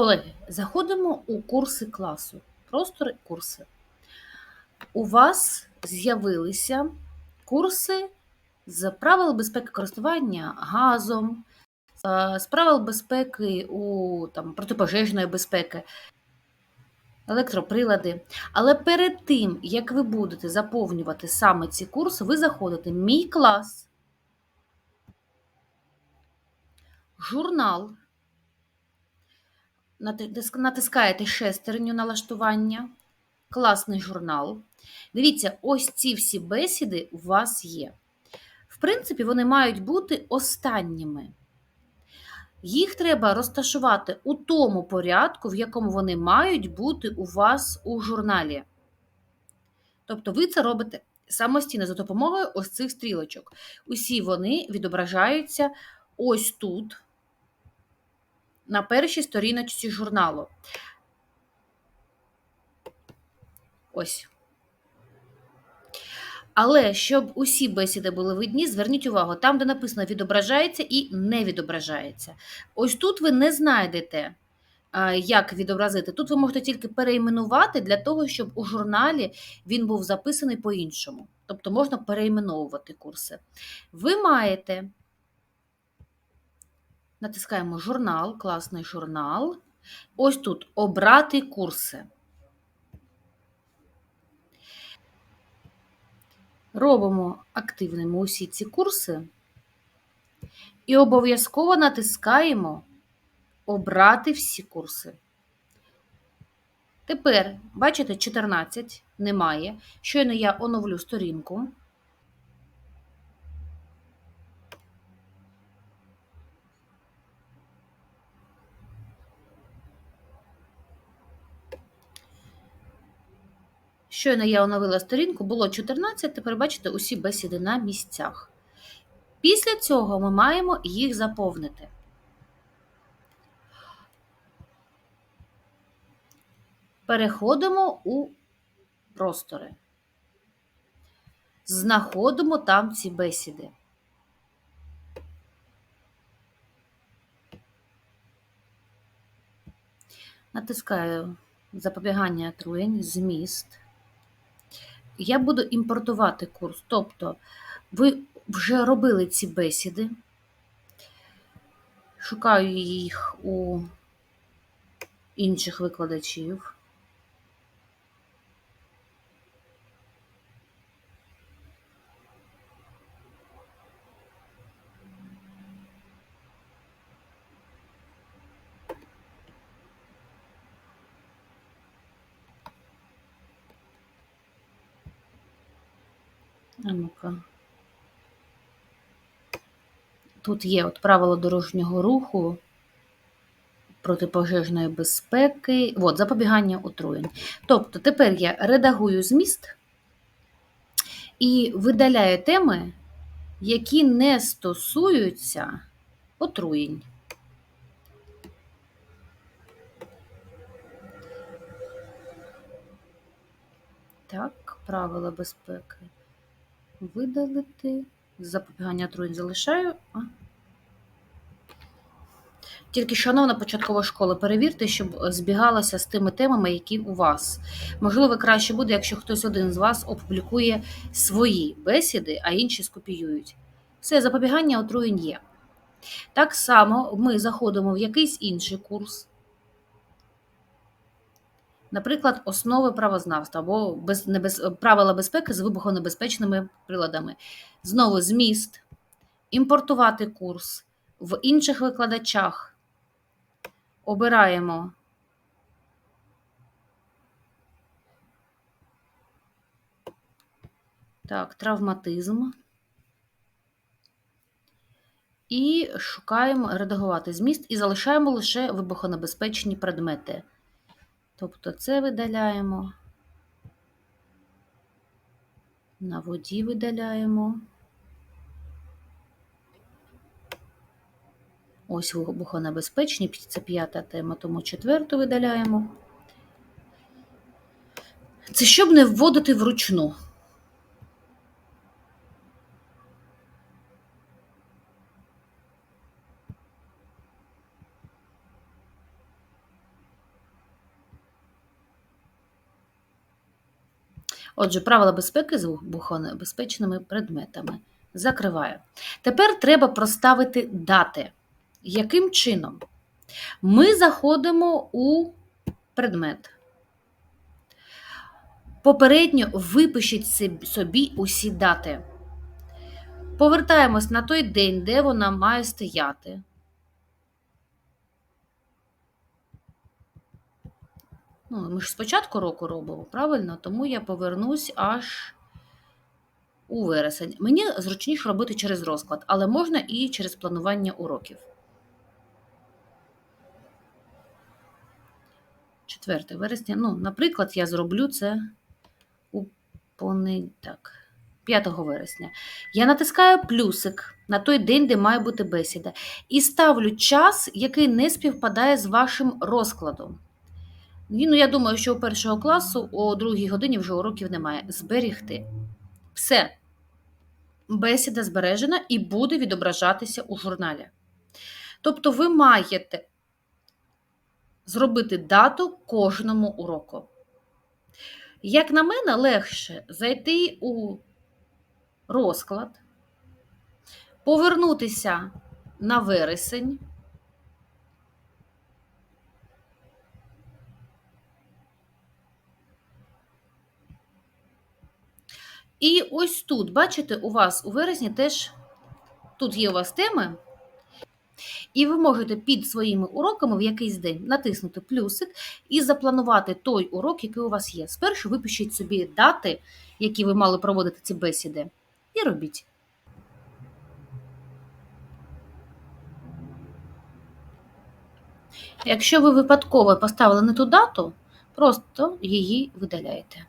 Колеги, заходимо у курси класу. Простори курси. У вас з'явилися курси з правил безпеки користування газом, е, з правил безпеки у там, протипожежної безпеки, електроприлади. Але перед тим, як ви будете заповнювати саме ці курси, ви заходите в мій клас, журнал натискаєте шестерню налаштування, класний журнал. Дивіться, ось ці всі бесіди у вас є. В принципі, вони мають бути останніми. Їх треба розташувати у тому порядку, в якому вони мають бути у вас у журналі. Тобто ви це робите самостійно за допомогою ось цих стрілочок. Усі вони відображаються ось тут, на першій сторіночці журналу. Ось. Але щоб усі бесіди були видні, зверніть увагу, там, де написано відображається і не відображається. Ось тут ви не знайдете, як відобразити. Тут ви можете тільки перейменувати для того, щоб у журналі він був записаний по-іншому. Тобто можна перейменовувати курси. Ви маєте натискаємо журнал, класний журнал. Ось тут обрати курси. Робимо активними усі ці курси і обов'язково натискаємо Обрати всі курси. Тепер, бачите, 14 немає. Щойно я оновлю сторінку. Щойно я оновила сторінку, було 14, тепер бачите усі бесіди на місцях. Після цього ми маємо їх заповнити. Переходимо у простори. Знаходимо там ці бесіди. Натискаю запобігання отруєнь, зміст. Я буду імпортувати курс. Тобто, ви вже робили ці бесіди, шукаю їх у інших викладачів. А ну-ка. Тут є от правила дорожнього руху, протипожежної безпеки, от, запобігання отруєнь. Тобто тепер я редагую зміст і видаляю теми, які не стосуються отруєнь. Так, правила безпеки видалити. Запобігання отруєнь залишаю. Тільки, шановна початкова школа, перевірте, щоб збігалося з тими темами, які у вас. Можливо, краще буде, якщо хтось один з вас опублікує свої бесіди, а інші скопіюють. Все, запобігання отруєнь є. Так само ми заходимо в якийсь інший курс. Наприклад, основи правознавства або без, небез, правила безпеки з вибухонебезпечними приладами. Знову зміст, імпортувати курс в інших викладачах. Обираємо так, травматизм. І шукаємо редагувати зміст і залишаємо лише вибухонебезпечні предмети. Тобто це видаляємо, на воді видаляємо. Ось вибухонебезпечні, це п'ята тема, тому четверту видаляємо. Це щоб не вводити вручну. Отже, правила безпеки з вибухонебезпечними предметами. Закриваю. Тепер треба проставити дати. Яким чином? Ми заходимо у предмет. Попередньо випишіть собі- усі дати. Повертаємось на той день, де вона має стояти. Ну, ми ж спочатку року робимо, правильно? Тому я повернусь аж у вересень. Мені зручніше робити через розклад, але можна і через планування уроків. 4 вересня. Ну, наприклад, я зроблю це у понеділок. 5 вересня. Я натискаю плюсик на той день, де має бути бесіда, і ставлю час, який не співпадає з вашим розкладом. Ні, Ну, я думаю, що у першого класу о другій годині вже уроків немає. Зберігти. Все. Бесіда збережена і буде відображатися у журналі. Тобто ви маєте зробити дату кожному уроку. Як на мене, легше зайти у розклад, повернутися на вересень. І ось тут, бачите, у вас у вересні теж тут є у вас теми, і ви можете під своїми уроками в якийсь день натиснути плюсик і запланувати той урок, який у вас є. Спершу випишіть собі дати, які ви мали проводити ці бесіди, і робіть. Якщо ви випадково поставили не ту дату, просто її видаляєте.